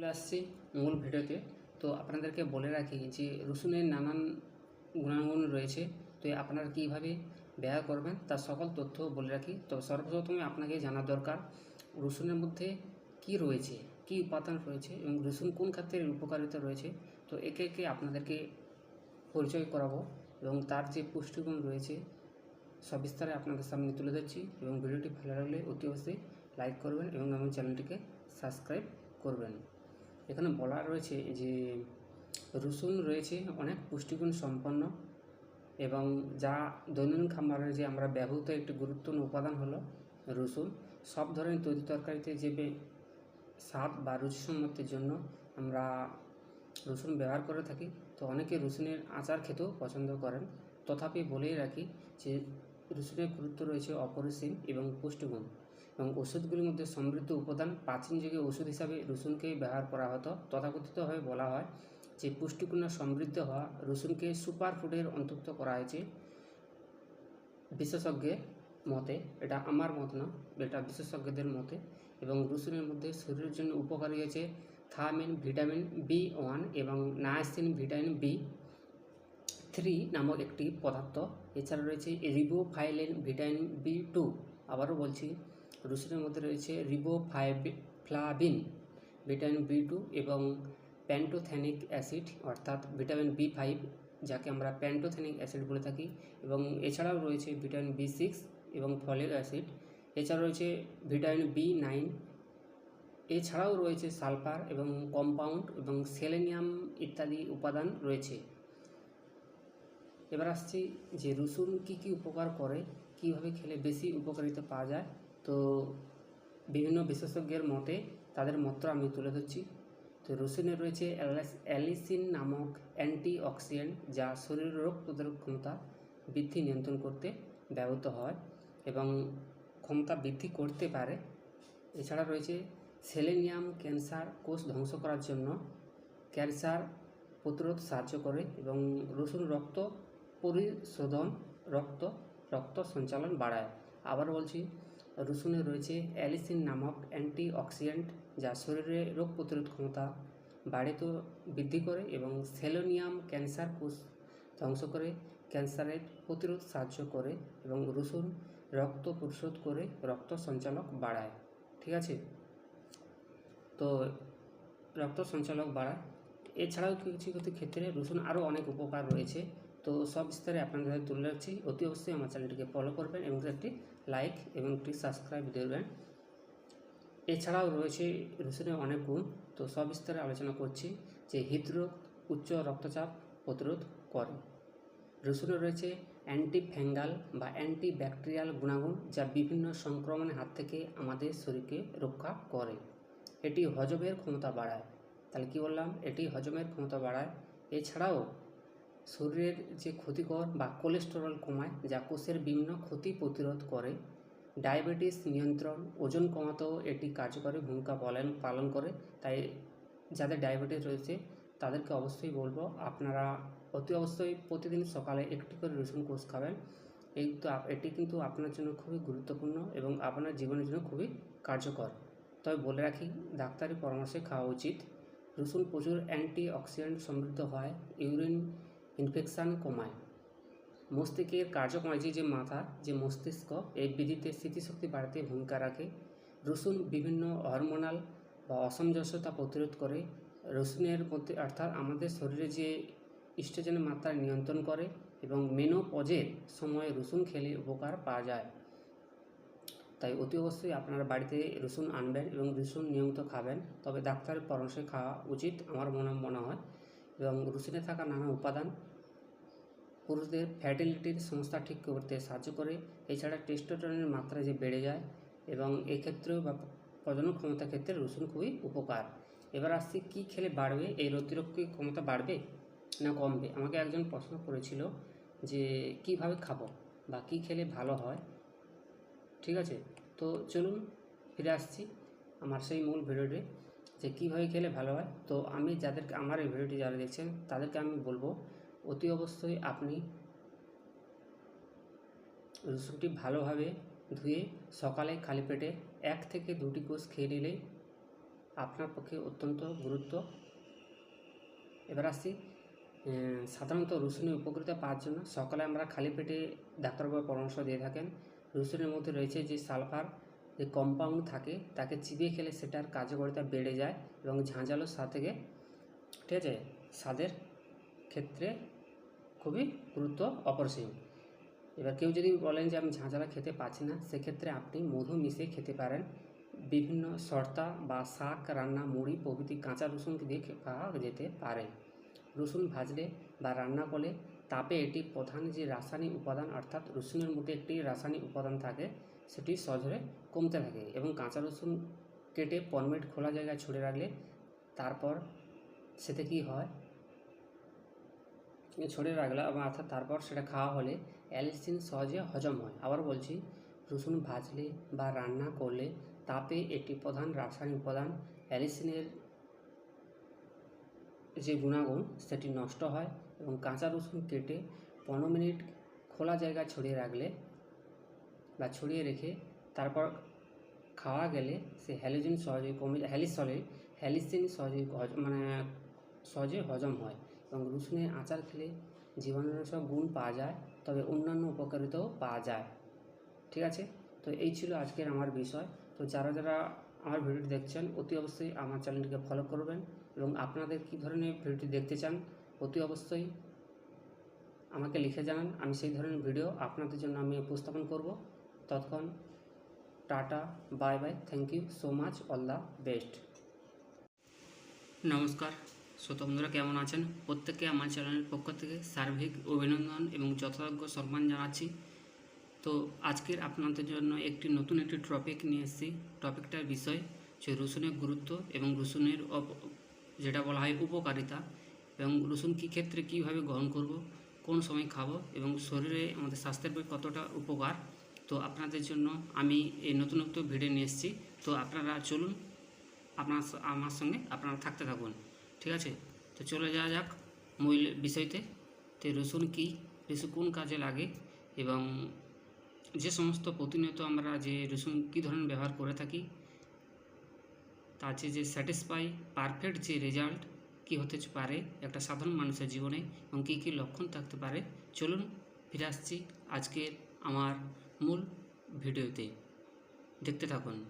চলে আসছি মূল ভিডিওতে। তো আপনাদেরকে বলে রাখি যে রসুনের নানান গুণাগুণ রয়েছে। তো আপনারা কীভাবে ব্যয় করবেন তার সকল তথ্য বলে রাখি। তো সর্বপ্রথমে আপনাকে জানা দরকার, রসুনের মধ্যে কি রয়েছে, কি উপাদান রয়েছে এবং রসুন কোন খাদ্যের উপকারিতা রয়েছে। তো একে একে আপনাদেরকে পরিচয় করাবো এবং তার যে পুষ্টিগুণ রয়েছে সবিস্তারে আপনাদের সামনে তুলে ধরছি এবং ভিডিওটি ভালো লাগলে অতি অবশ্যই লাইক করবেন এবং আমার চ্যানেলটিকে সাবস্ক্রাইব করবেন। এখানে বলা রয়েছে যে রসুন রয়েছে অনেক পুষ্টিগুণ সম্পন্ন এবং যা দৈনন্দিন খাবারের যে আমরা ব্যবহৃত একটি গুরুত্বপূর্ণ উপাদান হলো রসুন। সব ধরনের তৈরি তরকারিতে যে স্বাদ বা রুচিসম্মতির জন্য আমরা রসুন ব্যবহার করে থাকি, তো অনেকে রসুনের আচার খেতেও পছন্দ করেন। তথাপি বলেই রাখি যে রসুনের গুরুত্ব রয়েছে অপরিসীম এবং পুষ্টিগুণ। এবং ওষুধগুলির মধ্যে সমৃদ্ধ উপাদান প্রাচীন যুগে ওষুধ হিসাবে রসুনকে ব্যবহার করা হতো। তথাকথিতভাবে বলা হয় যে, পুষ্টিগুণ সমৃদ্ধ হওয়া রসুনকে সুপার ফুডের অন্তর্ভুক্ত করা হয়েছে। বিশেষজ্ঞের মতে, এটা আমার মত না, এটা বিশেষজ্ঞদের মতে এবং রসুনের মধ্যে শরীরের জন্য উপকারী হয়েছে থায়ামিন ভিটামিন বি ওয়ান এবং নায়াসিন ভিটামিন বি থ্রি নামক একটি পদার্থ। এছাড়া রয়েছে রিবোফাইলিন, ভিটামিন বি টু। আবারও বলছি রসুনের মধ্যে রয়েছে রিবোফ্লাভিন ভিটামিন বি টু এবং প্যান্টোথ্যানিক অ্যাসিড অর্থাৎ ভিটামিন বি ফাইভ যাকে আমরা প্যান্টোথ্যানিক অ্যাসিড বলে থাকি, এবং এছাড়াও রয়েছে ভিটামিন বি সিক্স এবং ফলিক অ্যাসিড এছাড়া রয়েছে ভিটামিন বি নাইন এছাড়াও রয়েছে সালফার এবং কম্পাউন্ড এবং সেলেনিয়াম ইত্যাদি উপাদান রয়েছে। এবার আসছি যে রসুন কী কী উপকার করে, কীভাবে খেলে বেশি উপকারিতা পাওয়া যায় তো বিভিন্ন বিশেষজ্ঞের মতে তাদের মত আমি তুলে ধরছি। তো রসুনে রয়েছে অ্যালিসিন নামক অ্যান্টি অক্সিডেন্ট যা শরীরের রোগ প্রতিরোধ ক্ষমতা বৃদ্ধি নিয়ন্ত্রণ করতে ব্যবহৃত হয় এবং ক্ষমতা বৃদ্ধি করতে পারে। এছাড়া রয়েছে সেলেনিয়াম ক্যান্সার কোষ ধ্বংস করার জন্য ক্যান্সার প্রতিরোধ সাহায্য করে এবং রসুন রক্ত পরিশোধন রক্ত রক্ত সঞ্চালন বাড়ায়। আবার বলছি রসুনে রয়েছে অ্যালিসিন নামক অ্যান্টি অক্সিডেন্ট যা শরীরে রোগ প্রতিরোধ ক্ষমতা বাড়িত বৃদ্ধি করে এবং সেলোনিয়াম ক্যান্সার কোষ ধ্বংস করে, ক্যান্সারের প্রতিরোধ সাহায্য করে এবং রসুন রক্ত পরিশোধ করে রক্ত সঞ্চালক বাড়ায়। ঠিক আছে? তো রক্ত সঞ্চালক বাড়ায়। এছাড়াও কিছু কিছু ক্ষেত্রে রসুন আরও অনেক উপকার রয়েছে। তো সব বিস্তারে আপনাদের তুলে রাখছি। অতি অবশ্যই আমার চ্যানেলটিকে ফলো করবেন এবং একটি লাইক এবং একটি সাবস্ক্রাইব দেবেন। এছাড়াও রয়েছে রসুনের অনেক গুণ। তো সব বিস্তারে আলোচনা করছি যে হৃদরোগ, উচ্চ রক্তচাপ প্রতিরোধ করে। রসুনে রয়েছে অ্যান্টি ফ্যাঙ্গাল বা অ্যান্টি ব্যাকটেরিয়াল গুণাগুণ যা বিভিন্ন সংক্রমণের হাত থেকে আমাদের শরীরকে রক্ষা করে। এটি হজমের ক্ষমতা বাড়ায়। তাহলে কী বললাম? এটি হজমের ক্ষমতা বাড়ায়। এছাড়াও শরীরের যে ক্ষতিকর বা কোলেস্টেরল কমায়, যা কোষের বিভিন্ন ক্ষতি প্রতিরোধ করে, ডায়াবেটিস নিয়ন্ত্রণ, ওজন কমাতেও এটি কার্যকরী ভূমিকা পালন পালন করে। তাই যাদের ডায়াবেটিস রয়েছে, তাদেরকে অবশ্যই বলব, আপনারা অতি অবশ্যই প্রতিদিন সকালে একটি করে রসুন কোষ খাবেন। এই তো এটি কিন্তু আপনার জন্য খুবই গুরুত্বপূর্ণ এবং আপনার জীবনের জন্য খুবই কার্যকর। তবে বলে রাখি ডাক্তারি পরামর্শে খাওয়া উচিত। রসুন প্রচুর অ্যান্টি অক্সিডেন্ট সমৃদ্ধ হয়। ইউরিন ইনফেকশান কমায়। মস্তিষ্কের কার্যকরী যে মাথা, যে মস্তিষ্ক, এই বিধিতে স্মৃতিশক্তি বাড়াতে ভূমিকা রাখে। রসুন বিভিন্ন হরমোনাল বা অসামঞ্জস্যতা প্রতিরোধ করে। রসুনের মধ্যে অর্থাৎ আমাদের শরীরে যে ইস্ট্রোজেনের মাত্রা নিয়ন্ত্রণ করে এবং মেনোপজের সময় রসুন খেলে উপকার পাওয়া যায়। তাই অতি অবশ্যই আপনারা বাড়িতে রসুন আনবেন এবং রসুন নিয়মিত খাবেন। তবে ডাক্তারের পরামর্শে খাওয়া উচিত, আমার মনে মনে হয়। এবং রসুনে থাকা নানা উপাদান পুরুষদের ফ্যাটিলিটির সমস্যা ঠিক করতে সাহায্য করে। এছাড়া টেস্টোস্টেরনের মাত্রা যে বেড়ে যায় এবং এক্ষেত্রেও বা প্রজনন ক্ষমতা ক্ষেত্রে রসুন খুবই উপকার। এবার আসছি, কী খেলে বাড়বে? এই প্রতিরক্ষী ক্ষমতা বাড়বে না কমবে? আমাকে একজন প্রশ্ন করেছিল যে, কীভাবে খাব বা কী খেলে ভালো হয়? ঠিক আছে? তো চলুন ফিরে আসছি আমার সেই মূল ভিডিওটি যে, কীভাবে খেলে ভালো হয়? তো আমি যাদেরকে, আমার এই ভিডিওটি যারা দেখছেন তাদেরকে আমি বলব অতি অবশ্যই আপনি রসুনটি ভালোভাবে ধুয়ে সকালে খালি পেটে এক থেকে দুটি কোষ খেয়ে নিলেই আপনার পক্ষে অত্যন্ত গুরুত্ব। এবার আসছি সাধারণত রসুনের উপকৃত পাওয়ার জন্য। সকালে আমরা খালি পেটে ডাক্তারবাবু পরামর্শ দিয়ে থাকেন। রসুনের মধ্যে রয়েছে যে সালফার, যে কম্পাউন্ড থাকে, তাকে চিবিয়ে খেলে সেটার কার্যকারিতা বেড়ে যায় এবং ঝাঁঝালো স্বাদ থেকে, ঠিক আছে স্বাদের ক্ষেত্রে খুবই গুরুত্ব অপরিসীম। এবার কেউ যদি বলেন যে আমি ঝাঁঝালা খেতে পাচ্ছি না, সেক্ষেত্রে আপনি মধু মিশিয়ে খেতে পারেন। বিভিন্ন শর্তা বা শাক, রান্না, মুড়ি প্রভৃতি কাঁচা রসুন দিয়ে খাওয়া যেতে পারে। রসুন ভাজলে বা রান্না করলে তাপে এটি প্রধান যে রাসায়নিক উপাদান, অর্থাৎ রসুনের মধ্যে একটি রাসায়নিক উপাদান থাকে, সেটি সজরে কমতে থাকে এবং কাঁচা রসুন কেটে পনেরো খোলা জায়গায় ছড়িয়ে রাখলে তারপর সেতে কি হয়? ছড়িয়ে রাখলে এবং অর্থাৎ তারপর সেটা খাওয়া হলে অ্যালিসিন সহজে হজম হয়। আবার বলছি, রসুন ভাজলে বা রান্না করলে তাপে একটি প্রধান রাসায়নিক উপাদান অ্যালিসিনের যে গুণাগুণ সেটি নষ্ট হয়, এবং কাঁচা রসুন কেটে পনেরো মিনিট খোলা জায়গায় ছড়িয়ে রাখলে বা ছড়িয়ে রেখে তারপর খাওয়া গেলে সে হ্যালোজিন সহজে কমে, হ্যালিসলে হ্যালিসিন সহজে মানে সহজে হজম হয়। এবং রসুনের আচার খেলে জীবাণুনাশক গুণ পাওয়া যায়, তবে অন্যান্য উপকারিতাও পাওয়া যায়। ঠিক আছে? তো এই ছিল আজকের আমার বিষয়। তো যারা যারা আমার ভিডিওটি দেখছেন, অতি অবশ্যই আমার চ্যানেলটিকে ফলো করবেন এবং আপনাদের কী ধরনের ভিডিওটি দেখতে চান, অতি অবশ্যই আমাকে লিখে জানান। আমি সেই ধরনের ভিডিও আপনাদের জন্য আমি উপস্থাপন করব। ততক্ষণ tata, bye bye thank you so much all the best নমস্কার। শ্রোতা বন্ধুরা কেমন আছেন? প্রত্যেককে আমার চ্যানেলের পক্ষ থেকে সার্বিক অভিনন্দন এবং যথাযোগ্য সম্মান জানাচ্ছি। তো আজকের আপনাদের জন্য একটি নতুন একটি টপিক নিয়ে এসেছি। টপিকটার বিষয় যে রসুনের গুরুত্ব এবং রসুনের যেটা বলা হয় উপকারিতা এবং রসুন কী ক্ষেত্রে কীভাবে গ্রহণ করব, কোন সময় খাব এবং শরীরে আমাদের স্বাস্থ্যের প্রতি কতটা উপকার। তো আপনাদের জন্য আমি এই নতুনত্ব ভিডিও নিয়ে এসেছি। তো আপনারা চলুন, আপনার আমার সঙ্গে আপনারা থাকতে থাকুন। ঠিক আছে? তো চলে যাওয়া যাক মূল বিষয়তে। তো রসুন কী? রসুন কোন কাজে লাগে? এবং যে সমস্ত প্রতিনিয়ত আমরা যে রসুন কী ধরনের ব্যবহার করে থাকি, তার যে যে স্যাটিসফাই পারফেক্ট যে রেজাল্ট কী হতে পারে একটা সাধারণ মানুষের জীবনে এবং কী কী লক্ষণ থাকতে পারে, চলুন ফিরে আসছি আজকের আমার মূল ভিডিওতে। দেখতে থাকুন।